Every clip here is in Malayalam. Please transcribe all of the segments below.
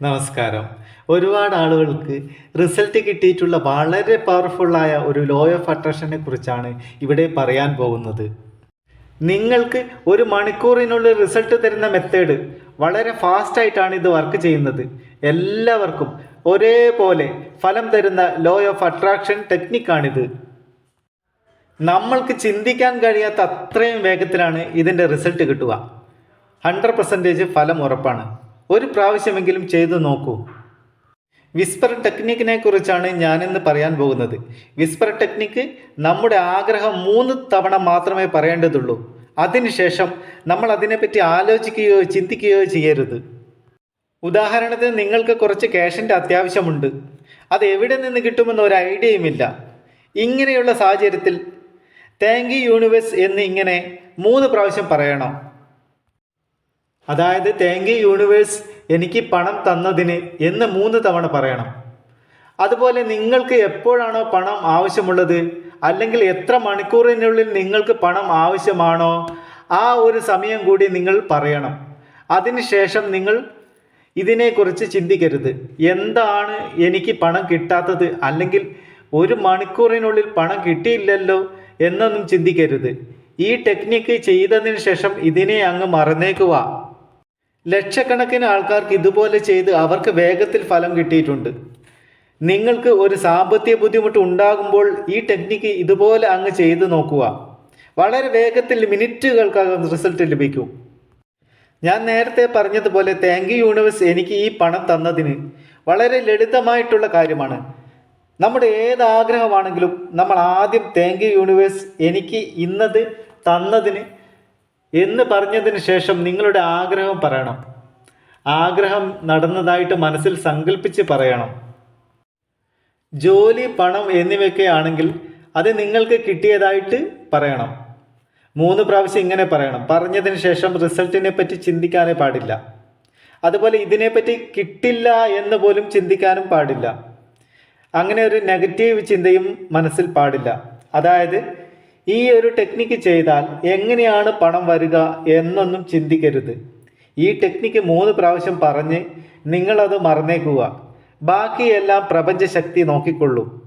നമസ്കാരം. ഒരുപാട് ആളുകൾക്ക് റിസൾട്ട് കിട്ടിയിട്ടുള്ള വളരെ പവർഫുള്ളായ ഒരു ലോ ഓഫ് അട്രാക്ഷനെ കുറിച്ചാണ് ഇവിടെ പറയാൻ പോകുന്നത്. നിങ്ങൾക്ക് ഒരു മണിക്കൂറിനുള്ളിൽ റിസൾട്ട് തരുന്ന മെത്തേഡ് വളരെ ഫാസ്റ്റായിട്ടാണ് ഇത് വർക്ക് ചെയ്യുന്നത്. എല്ലാവർക്കും ഒരേപോലെ ഫലം തരുന്ന ലോ ഓഫ് അട്രാക്ഷൻ ടെക്നിക്കാണിത് നമ്മൾക്ക് ചിന്തിക്കാൻ കഴിയാത്ത അത്രയും വേഗത്തിലാണ് ഇതിന്റെ റിസൾട്ട് കിട്ടുക. ഹൺഡ്രഡ് പെർസെന്റേജ് ഫലം ഉറപ്പാണ്. ഒരു പ്രാവശ്യമെങ്കിലും ചെയ്തു നോക്കൂ. വിസ്പർ ടെക്നിക്കിനെ കുറിച്ചാണ് ഞാനിന്ന് പറയാൻ പോകുന്നത്. വിസ്പർ ടെക്നിക്ക് നമ്മുടെ ആഗ്രഹം മൂന്ന് തവണ മാത്രമേ പറയേണ്ടതുള്ളൂ. അതിനുശേഷം നമ്മൾ അതിനെപ്പറ്റി ആലോചിക്കുകയോ ചിന്തിക്കുകയോ ചെയ്യരുത്. ഉദാഹരണത്തിന് നിങ്ങൾക്ക് കുറച്ച് ക്യാഷിന്റെ അത്യാവശ്യമുണ്ട്. അത് എവിടെ നിന്ന് കിട്ടുമെന്ന് ഒരു ഐഡിയയുമില്ല. ഇങ്ങനെയുള്ള സാഹചര്യത്തിൽ താങ്ക് യു യൂണിവേഴ്സ് എന്ന് ഇങ്ങനെ മൂന്ന് പ്രാവശ്യം പറയണം. അതായത് താങ്ക് യു യൂണിവേഴ്സ് എനിക്ക് പണം തന്നതിന് എന്ന് മൂന്ന് തവണ പറയണം. അതുപോലെ നിങ്ങൾക്ക് എപ്പോഴാണോ പണം ആവശ്യമുള്ളത് അല്ലെങ്കിൽ എത്ര മണിക്കൂറിനുള്ളിൽ നിങ്ങൾക്ക് പണം ആവശ്യമാണോ ആ ഒരു സമയം കൂടി നിങ്ങൾ പറയണം. അതിനുശേഷം നിങ്ങൾ ഇതിനെക്കുറിച്ച് ചിന്തിക്കരുത്. എന്താണ് എനിക്ക് പണം കിട്ടാത്തത് അല്ലെങ്കിൽ ഒരു മണിക്കൂറിനുള്ളിൽ പണം കിട്ടിയില്ലല്ലോ എന്നൊന്നും ചിന്തിക്കരുത്. ഈ ടെക്നിക്ക് ചെയ്തതിന് ശേഷം ഇതിനെ അങ്ങ് മറന്നേക്കുക ലക്ഷക്കണക്കിന് ആൾക്കാർക്ക് ഇതുപോലെ ചെയ്ത് അവർക്ക് വേഗത്തിൽ ഫലം കിട്ടിയിട്ടുണ്ട്. നിങ്ങൾക്ക് ഒരു സാമ്പത്തിക ബുദ്ധിമുട്ട് ഉണ്ടാകുമ്പോൾ ഈ ടെക്നിക്ക് ഇതുപോലെ അങ്ങ് ചെയ്തു നോക്കുക. വളരെ വേഗത്തിൽ മിനിറ്റുകൾക്കകം റിസൾട്ട് ലഭിക്കും. ഞാൻ നേരത്തെ പറഞ്ഞതുപോലെ താങ്ക് യു യൂണിവേഴ്സ് എനിക്ക് ഈ പണം തന്നതിന് വളരെ ലളിതമായിട്ടുള്ള കാര്യമാണ്. നമ്മുടെ ഏത് ആഗ്രഹമാണെങ്കിലും നമ്മൾ ആദ്യം താങ്ക് യു യൂണിവേഴ്സ് എനിക്ക് ഇന്നത് തന്നതിന് എന്ന് പറഞ്ഞതിന് ശേഷം നിങ്ങളുടെ ആഗ്രഹം പറയണം. ആഗ്രഹം നടന്നതായിട്ട് മനസ്സിൽ സങ്കല്പിച്ച് പറയണം. ജോലി പണം എന്നിവയൊക്കെ ആണെങ്കിൽ അത് നിങ്ങൾക്ക് കിട്ടിയതായിട്ട് പറയണം. മൂന്ന് പ്രാവശ്യം ഇങ്ങനെ പറയണം. പറഞ്ഞതിന് ശേഷം റിസൾട്ടിനെ പറ്റി ചിന്തിക്കാനേ പാടില്ല. അതുപോലെ ഇതിനെപ്പറ്റി കിട്ടില്ല എന്ന് പോലും ചിന്തിക്കാനും പാടില്ല. അങ്ങനെ ഒരു നെഗറ്റീവ് ചിന്തയും മനസ്സിൽ പാടില്ല. അതായത് ഈ ഒരു ടെക്നിക്ക് ചെയ്താൽ എങ്ങനെയാണ് പണം വരിക എന്നൊന്നും ചിന്തിക്കരുത്. ഈ ടെക്നിക്ക് മൂന്ന് പ്രാവശ്യം പറഞ്ഞ് നിങ്ങളത് മറന്നേക്കുക. ബാക്കിയെല്ലാം പ്രപഞ്ചശക്തി നോക്കിക്കൊള്ളൂ.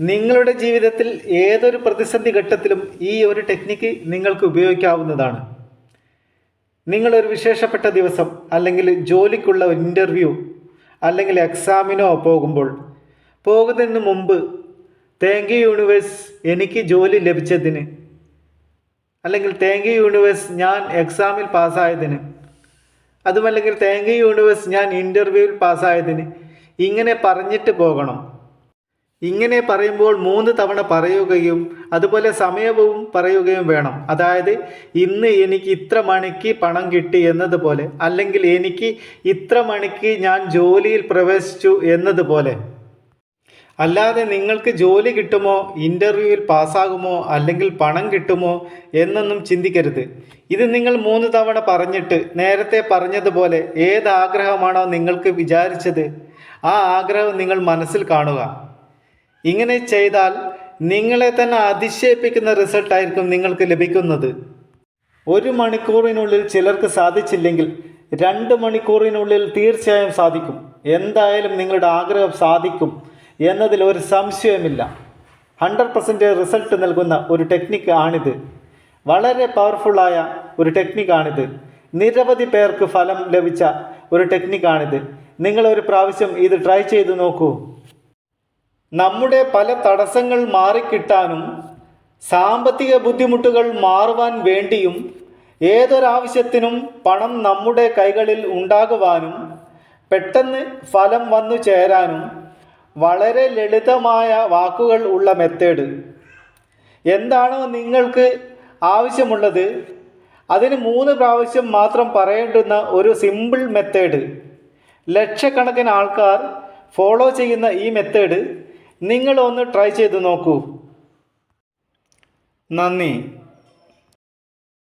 നിങ്ങളുടെ ജീവിതത്തിൽ ഏതൊരു പ്രതിസന്ധി ഘട്ടത്തിലും ഈ ഒരു ടെക്നിക്ക് നിങ്ങൾക്ക് ഉപയോഗിക്കാവുന്നതാണ്. നിങ്ങളൊരു വിശേഷപ്പെട്ട ദിവസം അല്ലെങ്കിൽ ജോലിക്കുള്ള ഒരു ഇന്റർവ്യൂ അല്ലെങ്കിൽ എക്സാമിനോ പോകുമ്പോൾ പോകുന്നതിന് മുമ്പ് താങ്ക് യു യൂണിവേഴ്സ് എനിക്ക് ജോലി ലഭിച്ചതിന്. അല്ലെങ്കിൽ താങ്ക് യു യൂണിവേഴ്സ് ഞാൻ എക്സാമിൽ പാസ്സായതിന്. അതുമല്ലെങ്കിൽ താങ്ക് യു യൂണിവേഴ്സ് ഞാൻ ഇന്റർവ്യൂവിൽ പാസ്സായതിന്. ഇങ്ങനെ പറഞ്ഞിട്ട് പോകണം. ഇങ്ങനെ പറയുമ്പോൾ മൂന്ന് തവണ പറയുകയും അതുപോലെ സമയവും പറയുകയും വേണം. അതായത് ഇന്ന് എനിക്ക് ഇത്ര മണിക്ക് പണം കിട്ടി എന്നതുപോലെ അല്ലെങ്കിൽ എനിക്ക് ഇത്ര മണിക്ക് ഞാൻ ജോലിയിൽ പ്രവേശിച്ചു എന്നതുപോലെ. അല്ലാതെ നിങ്ങൾക്ക് ജോലി കിട്ടുമോ ഇന്റർവ്യൂവിൽ പാസ്സാകുമോ അല്ലെങ്കിൽ പണം കിട്ടുമോ എന്നൊന്നും ചിന്തിക്കരുത്. ഇത് നിങ്ങൾ മൂന്ന് തവണ പറഞ്ഞിട്ട് നേരത്തെ പറഞ്ഞതുപോലെ ഏത് ആഗ്രഹമാണോ നിങ്ങൾക്ക് വിചാരിച്ചത് ആ ആഗ്രഹം നിങ്ങൾ മനസ്സിൽ കാണുക. ഇങ്ങനെ ചെയ്താൽ നിങ്ങളെ തന്നെ അതിശയിപ്പിക്കുന്ന റിസൾട്ടായിരിക്കും നിങ്ങൾക്ക് ലഭിക്കുന്നത്. ഒരു മണിക്കൂറിനുള്ളിൽ ചിലർക്ക് സാധിച്ചില്ലെങ്കിൽ രണ്ട് മണിക്കൂറിനുള്ളിൽ തീർച്ചയായും സാധിക്കും. എന്തായാലും നിങ്ങളുടെ ആഗ്രഹം സാധിക്കും. എന്നതിൽ ഒരു സംശയമില്ല ഹൺഡ്രഡ് പെർസെന്റേജ് റിസൾട്ട് നൽകുന്ന ഒരു ടെക്നിക്ക് ആണിത്. വളരെ പവർഫുള്ളായ ഒരു ടെക്നിക്കാണിത് നിരവധി പേർക്ക് ഫലം ലഭിച്ച ഒരു ടെക്നിക്കാണിത് നിങ്ങൾ ഒരു പ്രാവശ്യം ഇത് ട്രൈ ചെയ്ത് നോക്കൂ. നമ്മുടെ പല തടസ്സങ്ങൾ മാറിക്കിട്ടാനും സാമ്പത്തിക ബുദ്ധിമുട്ടുകൾ മാറുവാൻ വേണ്ടിയും ഏതൊരാവശ്യത്തിനും പണം നമ്മുടെ കൈകളിൽ ഉണ്ടാകുവാനും പെട്ടെന്ന് ഫലം വന്നു ചേരാനും വളരെ ലളിതമായ വാക്കുകൾ ഉള്ള മെത്തേഡ് എന്താണോ നിങ്ങൾക്ക് ആവശ്യമുള്ളത്? അതിന് മൂന്ന് പ്രാവശ്യം മാത്രം പറയേണ്ടുന്ന ഒരു സിമ്പിൾ മെത്തേഡ് ലക്ഷക്കണക്കിന് ആൾക്കാർ ഫോളോ ചെയ്യുന്ന ഈ മെത്തേഡ് നിങ്ങളൊന്ന് ട്രൈ ചെയ്ത് നോക്കൂ. നന്ദി.